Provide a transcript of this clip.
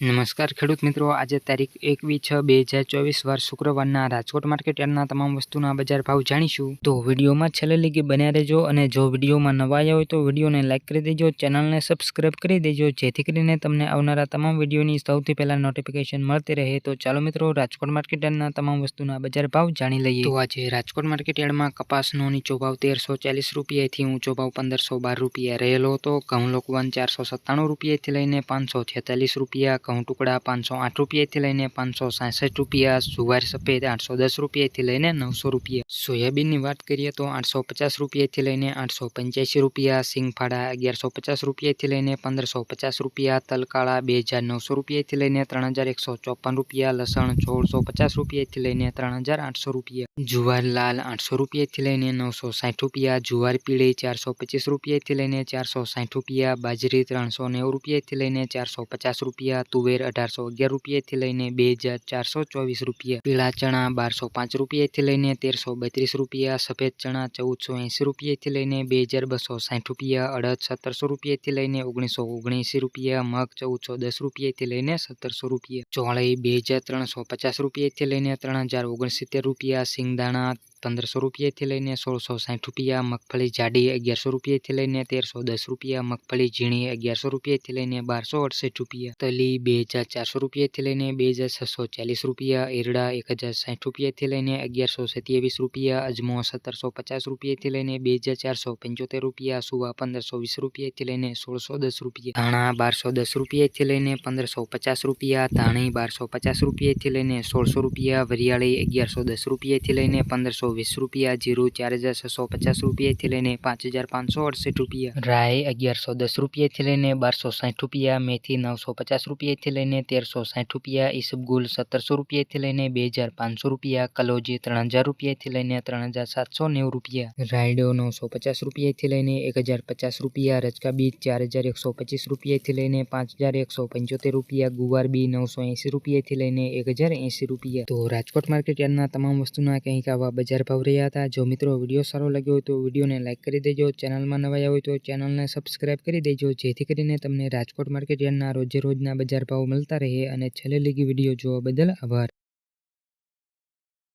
નમસ્કાર ખેડૂત મિત્રો, આજે તારીખ એકવીસ છ બે હજાર ચોવીસ વાર શુક્રવારના રાજકોટ માર્કેટ યાર્ડના તમામ વસ્તુના બજાર ભાવ જાણીશું. તો વિડીયોમાં છેલ્લે લીગી બન્યા રહેજો અને જો વિડીયોમાં નવા આવ્યા હોય તો વિડીયોને લાઇક કરી દેજો, ચેનલને સબસ્ક્રાઇબ કરી દેજો, જેથી કરીને તમને આવનારા તમામ વિડીયોની સૌથી પહેલાં નોટિફિકેશન મળતી રહે. તો ચાલો મિત્રો, રાજકોટ માર્કેટ યાર્ડના તમામ વસ્તુના બજાર ભાવ જાણી લઈએ. તો આજે રાજકોટ માર્કેટ યાર્ડમાં કપાસનો નીચો ભાવ તેરસો ચાલીસ રૂપિયાથી ઊંચો ભાવ પંદરસો બાર રૂપિયા રહેલો હતો. ઘઉં લોકવાન ચારસો સત્તાણું રૂપિયાથી લઈને પાંચસો છેતાલીસ રૂપિયા ઘઉં ટુકડા પાંચસો આઠ રૂપિયાથી લઈને પાંચસો સાસઠ રૂપિયા જુવાર સફેદ આઠસો દસ રૂપિયાથી લઈને નવસો રૂપિયા સોયાબીનની વાત કરીએ તો આઠસો પચાસ રૂપિયાથી લઈને આઠસો પંચ્યાસી રૂપિયા સિંગફાડા અગિયારસો પચાસ રૂપિયાથી લઈને પંદરસો પચાસ રૂપિયા તલકાળા બે હજાર નવસો રૂપિયાથી લઈને ત્રણ હજાર એકસો ચોપન રૂપિયા લસણ સોળસો પચાસ રૂપિયાથી લઈને ત્રણ હજાર આઠસો રૂપિયા જુવાર લાલ આઠસો રૂપિયાથી લઈને નવસો સાઠ રૂપિયા જુવાર પીળી ચારસો પચીસ રૂપિયાથી લઈને ચારસો સાઠ રૂપિયા બાજરી ત્રણસો નેવું રૂપિયાથી લઈને ચારસો પચાસ રૂપિયા તુવેર અઢારસો અગિયાર રૂપિયાથી લઈને બે હજાર ચારસો ચોવીસ રૂપિયા, પીળા ચણા બારસો પાંચ રૂપિયાથી લઈને તેરસો બત્રીસ રૂપિયા, સફેદ ચણા ચૌદસો એંસી રૂપિયાથી લઈને બે હજાર બસો સાઠ રૂપિયા, અડદ સત્તરસો રૂપિયાથી લઈને ઓગણીસો ઓગણએંસી રૂપિયા, મગ ચૌદસો દસ રૂપિયાથી લઈને સત્તરસો રૂપિયા. ચોળી બે હજાર ત્રણસો પચાસ રૂપિયાથી લઈને ત્રણ હજાર ઓગણસિત્તેર રૂપિયા, સિંગદાણા પંદરસો રૂપિયાથી લઈને સોળસો સાઠ રૂપિયા મગફળી જાડી અગિયારસો રૂપિયાથી લઈને તેરસો દસ રૂપિયા મગફળી ઝીણી અગિયારસો રૂપિયાથી લઈને બારસો અડસઠ રૂપિયા તલી બે હજાર ચારસો રૂપિયાથી લઈને બે હજાર છસો ચાલીસ રૂપિયા એરડા એક હજાર સાઠ રૂપિયાથી લઈને અગિયારસો સત્યાવીસ રૂપિયા અજમો સત્તરસો પચાસ રૂપિયાથી લઈને બે હજાર ચારસો પંચોતેર રૂપિયા સુવા પંદરસો વીસ રૂપિયાથી લઈને સોળસો દસ રૂપિયા ધાણા બારસો દસ રૂપિયાથી લઈને પંદરસો પચાસ રૂપિયા ધાણી બારસો પચાસ રૂપિયાથી લઈને સોળસો રૂપિયા વરિયાળી અગિયારસો દસ રૂપિયાથી લઈને પંદરસો વીસ રૂપિયા જીરું ચાર હજાર છસો પચાસ રૂપિયાથી લઈને પાંચ હજાર પાંચસો અડસઠ રૂપિયા રાય અગિયારસો દસ રૂપિયાથી લઈને બારસો સાઠ રૂપિયા મેથી નવસો પચાસ રૂપિયાથી લઈને તેરસો સાઠ રૂપિયા ઈસબગુલ સત્તરસો રૂપિયાથી લઈને બે હજાર પાંચસો રૂપિયા કલોજી ત્રણ હજાર રૂપિયાથી લઈને ત્રણ હજાર સાતસો નેવું રૂપિયા રાયડો નવસો પચાસ રૂપિયાથી લઈને એક હજાર પચાસ રૂપિયા રચકા બીજ ચાર હજાર એકસો પચીસ રૂપિયાથી લઈને પાંચ હજાર એકસો પંચોતેર રૂપિયા ગુવાર બી નવસો એંસી રૂપિયાથી લઈને એક હજાર એંસી રૂપિયા તો રાજકોટ માર્કેટ યાર્ડના તમામ વસ્તુના કંઈક આવા બજાર ભાવ રહ્યા હતા. જો મિત્રો વીડિયો સારો લાગ્યો હોય તો વિડીયોને લાઇક કરી દેજો. ચેનલમાં નવા હોય તો ચેનલને સબસ્ક્રાઇબ કરી દેજો. જેથી કરીને તમને રાજકોટ માર્કેટ યાર્ડના રોજે રોજના બજાર ભાવ મળતા રહે અને છેલ્લે લીગી વીડિયો જોવા બદલ આભાર.